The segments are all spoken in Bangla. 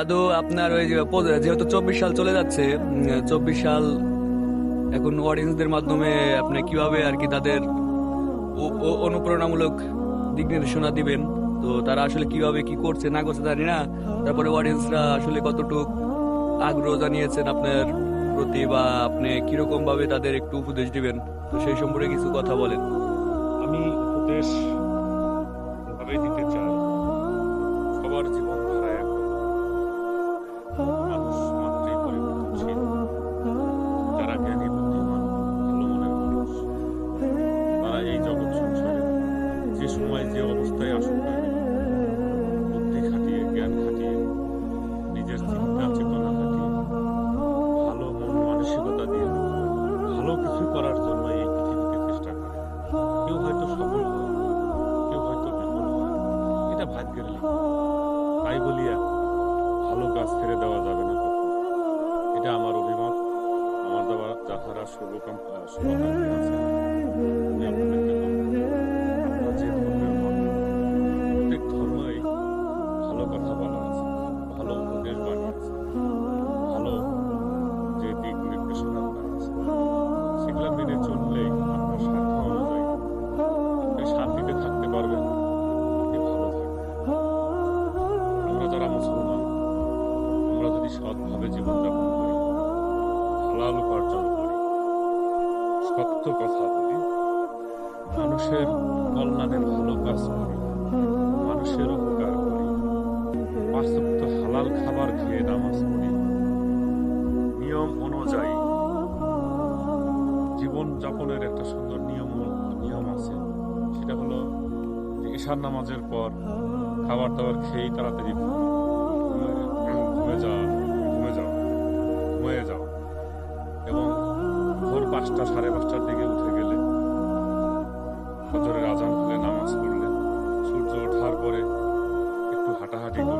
দাদু, আপনার ওই যেহেতু চব্বিশ সাল চলে যাচ্ছে চব্বিশ সাল এখন অডিয়েন্সদের মাধ্যমে আপনি কীভাবে আর কি তাদের অনুপ্রেরণামূলক দিক নির্দেশনা দিবেন? তো তারা আসলে কীভাবে কি করছে না করছে জানি না। তারপরে অডিয়েন্সরা আসলে কতটুক আগ্রহ জানিয়েছেন আপনার প্রতি বা আপনি কীরকম ভাবে তাদের একটু উপদেশ দিবেন? তো সেই সম্পর্কে কিছু কথা বলেন। আমি উপদেশ দিতে চাই। সবার জীবনধারা ভাগ্যের লেখা তাই বলিয়া ভালো কাজ ছেড়ে দেওয়া যাবে না। এটা আমার অভিমত। আমার দেওয়া যাহারা শুভকাম ধর্মই ভালো উপদেশ বাণী আছে। ভালো যে দিক হালাল উপার্জন করি। সত্য কথা বলি, মানুষের কল্যাণে ভালো কাজ করি, মানুষের উপকার করি। বাস্তব হালাল খাবার খেয়ে নামাজ পড়ি। নিয়ম অনুযায়ী জীবন যাপনের একটা সুন্দর নিয়ম নিয়ম আছে। সেটা হলো যে ঈশান নামাজের পর খাবার দাবার খেয়েই তাড়াতাড়ি পাঁচটা সাড়ে পাঁচটার দিকে উঠে গেলে ফজরের আজান হলে নামাজ পড়লে সূর্য ওঠার পরে একটু হাঁটাহাঁটি করলে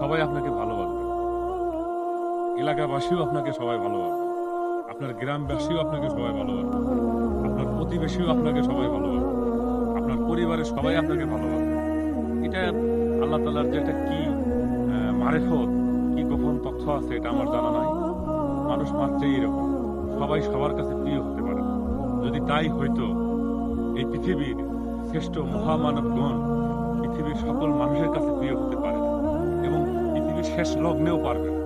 সবাই আপনাকে ভালোবাসবে। এলাকাবাসীও আপনাকে সবাই ভালোবাসবে। আপনার গ্রামবাসীও আপনাকে সবাই ভালোবাসবে। আপনার প্রতিবেশীও আপনাকে সবাই ভালোবাসবে। আপনার পরিবারের সবাই আপনাকে ভালোবাসবে। এটা আল্লাহ তালার যে একটা কি মারেফত, কি গোপন তথ্য আছে এটা আমার জানা নাই। মানুষ মাত্রই এরকম। সবাই সবার কাছে প্রিয় হতে পারে। যদি তাই হইতো এই পৃথিবীর শ্রেষ্ঠ মহামানবগণ পৃথিবীর সকল মানুষের কাছে প্রিয় হতে পারে। শেষ লগ্নেও পারবে না।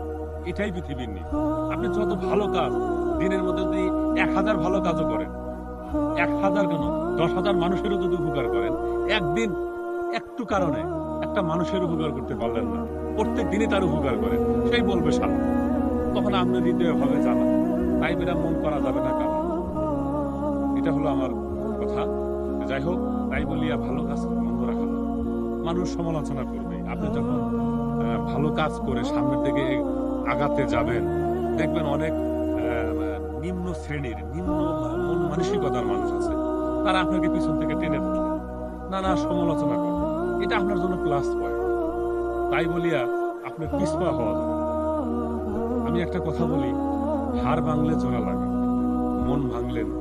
এটাই পৃথিবীর নিয়ম আপনি যত ভালো কাজ, দিনের মধ্যে যদি এক হাজার ভালো কাজও করেন, এক হাজার কেন? দশ হাজার মানুষেরও যদি উপকার করেন, একদিন একটু কারণে একটা মানুষের উপকার করতে পারলেন না। প্রত্যেক দিনই তার উপকার করেন সেই বলবে সালা। তখন আপনি হৃদয় ভাবে জানা। তাই বেরা মন করা যাবে না কারণ এটা হলো আমার কথা। যাই হোক, তাই বলিয়া ভালো কাজ বন্ধ রাখা। মানুষ সমালোচনা করবে। আপনি যখন ভালো কাজ করে সামনের দিকে আগাতে যাবেন। দেখবেন অনেক নিম্ন শ্রেণির, নিম্ন মন মানসিকতার মানুষ আছে। তারা আপনাকে পিছন থেকে টেনে ধরবে। নানা সমালোচনা করবে। এটা আপনার জন্য প্লাস পয়েন্ট তাই বলিয়া আপনার পিছপা হওয়া যাবে আমি একটা কথা বলি, হার ভাঙলে জোড়া লাগে, মন ভাঙলে না।